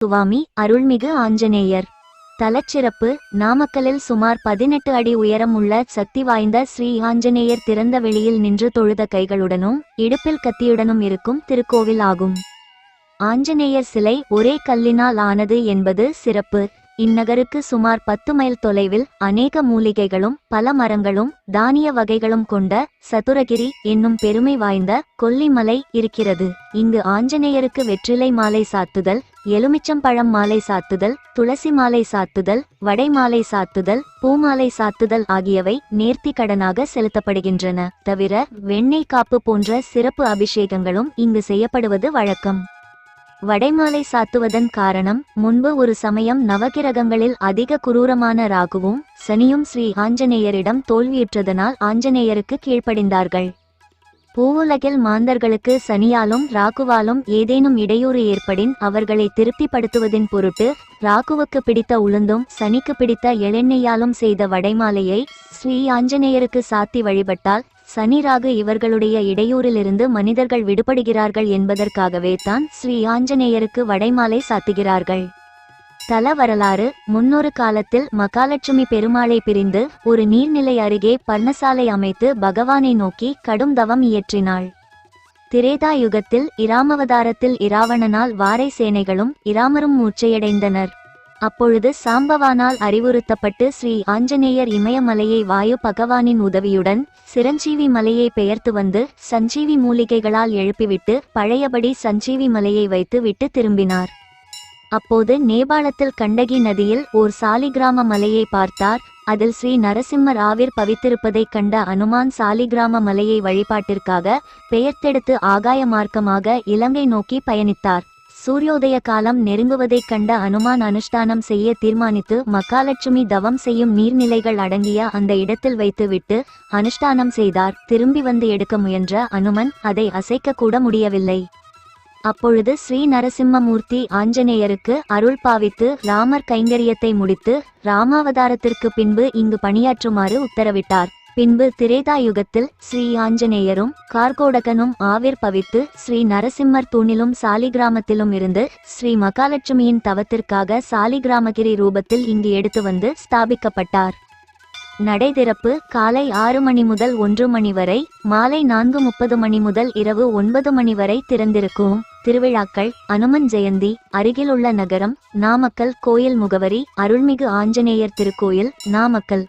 சுவாமி அருள்மிகு ஆஞ்சநேயர். தலச்சிறப்பு நாமக்கலில் சுமார் பதினெட்டு அடி உயரம் உள்ள சக்தி வாய்ந்த ஸ்ரீ ஆஞ்சநேயர் திறந்த வெளியில் நின்று தொழுத கைகளுடனும் இடுப்பில் கத்தியுடனும் இருக்கும் திருக்கோவில் ஆகும் ஆஞ்சநேயர் சிலை ஒரே கல்லினால் ஆனது என்பது சிறப்பு. இந்நகருக்கு சுமார் பத்து மைல் தொலைவில் அநேக மூலிகைகளும் பல மரங்களும் தானிய வகைகளும் கொண்ட சதுரகிரி என்னும் பெருமை வாய்ந்த கொல்லிமலை இருக்கிறது. இங்கு ஆஞ்சநேயருக்கு வெற்றிலை மாலை சாத்துதல் எலுமிச்சம்பழம் மாலை சாத்துதல் துளசி மாலை சாத்துதல் வடை மாலை சாத்துதல் பூமாலை சாத்துதல் ஆகியவை நேர்த்தி கடனாக செலுத்தப்படுகின்றன. தவிர வெண்ணெய் காப்பு போன்ற சிறப்பு அபிஷேகங்களும் இங்கு செய்யப்படுவது வழக்கம். வடைமாலை சாத்துவதன் காரணம் முன்பு ஒரு சமயம் நவகிரகங்களில் அதிக குரூரமான ராகுவும் சனியும் ஸ்ரீ ஆஞ்சநேயரிடம் தோல்வியுற்றதனால் ஆஞ்சநேயருக்கு கீழ்ப்படிந்தார்கள். பூவுலகில் மாந்தர்களுக்கு சனியாலும் ராகுவாலும் ஏதேனும் இடையூறு ஏற்படின் அவர்களை திருப்திப்படுத்துவதின் பொருட்டு ராகுவுக்கு பிடித்த உளுந்தும் சனிக்கு பிடித்த எளெண்ணெயாலும் செய்த வடைமாலையை ஸ்ரீ ஆஞ்சநேயருக்கு சாத்தி வழிபட்டால் சனி ராகு இவர்களுடைய இடையூறிலிருந்து மனிதர்கள் விடுபடுகிறார்கள் என்பதற்காகவே தான் ஸ்ரீ ஆஞ்சநேயருக்கு வடைமாலை சாத்துகிறார்கள். தல வரலாறு முன்னொரு காலத்தில் மகாலட்சுமி பெருமாளை பிரிந்து ஒரு நீர்நிலை அருகே பர்ணசாலை அமைத்து பகவானை நோக்கி கடும் தவம் இயற்றினாள். திரேதா யுகத்தில் இராமவதாரத்தில் இராவணனால் வாரை சேனைகளும் இராமரும் மூச்சையடைந்தனர் அப்பொழுது சாம்பவானால் அறிவுறுத்தப்பட்டு ஸ்ரீ ஆஞ்சநேயர் இமயமலையை வாயு பகவானின் உதவியுடன் சிரஞ்சீவி மலையை பெயர்த்து வந்து சஞ்சீவி மூலிகைகளால் எழுப்பிவிட்டு பழையபடி சஞ்சீவி மலையை வைத்து விட்டு திரும்பினார். அப்போது நேபாளத்தில் கண்டகி நதியில் ஓர் சாலிகிராம மலையை பார்த்தார். அதில் ஸ்ரீ நரசிம்மர் ஆவிர் பவித்திருப்பதைக் கண்ட அனுமான் சாலிகிராம மலையை வழிபாட்டிற்காக பெயர்த்தெடுத்து ஆகாய மார்க்கமாக இலங்கை நோக்கி பயணித்தார். சூரியோதய காலம் நெருங்குவதைக் கண்ட அனுமான் அனுஷ்டானம் செய்ய தீர்மானித்து மகாலட்சுமி தவம் செய்யும் நீர்நிலைகள் அடங்கிய அந்த இடத்தில் வைத்துவிட்டு அனுஷ்டானம் செய்தார். திரும்பி வந்து எடுக்க முயன்ற அனுமன் அதை அசைக்க கூட முடியவில்லை. அப்பொழுது ஸ்ரீ நரசிம்மமூர்த்தி ஆஞ்சநேயருக்கு அருள் பாவித்து ராமர் கைங்கரியத்தை முடித்து ராமாவதாரத்திற்கு பின்பு இங்கு பணியாற்றுமாறு உத்தரவிட்டார். பின்பு திரேதா யுகத்தில் ஸ்ரீ ஆஞ்சநேயரும் கார்கோடகனும் ஆவிர் பவித்து ஸ்ரீ நரசிம்மர் தூணிலும் சாலிகிராமத்திலும் இருந்து ஸ்ரீ மகாலட்சுமியின் தவத்திற்காக சாலிகிராமகிரி ரூபத்தில் இங்கு எடுத்து வந்து ஸ்தாபிக்கப்பட்டார். நடை திறப்பு காலை ஆறு மணி முதல் ஒன்று மணி வரை மாலை நான்கு முப்பது மணி முதல் இரவு ஒன்பது மணி வரை திறந்திருக்கும். திருவிழாக்கள் அனுமன் ஜெயந்தி அருகிலுள்ள நகரம் நாமக்கல் கோயில் முகவரி அருள்மிகு ஆஞ்சநேயர் திருக்கோயில் நாமக்கல்.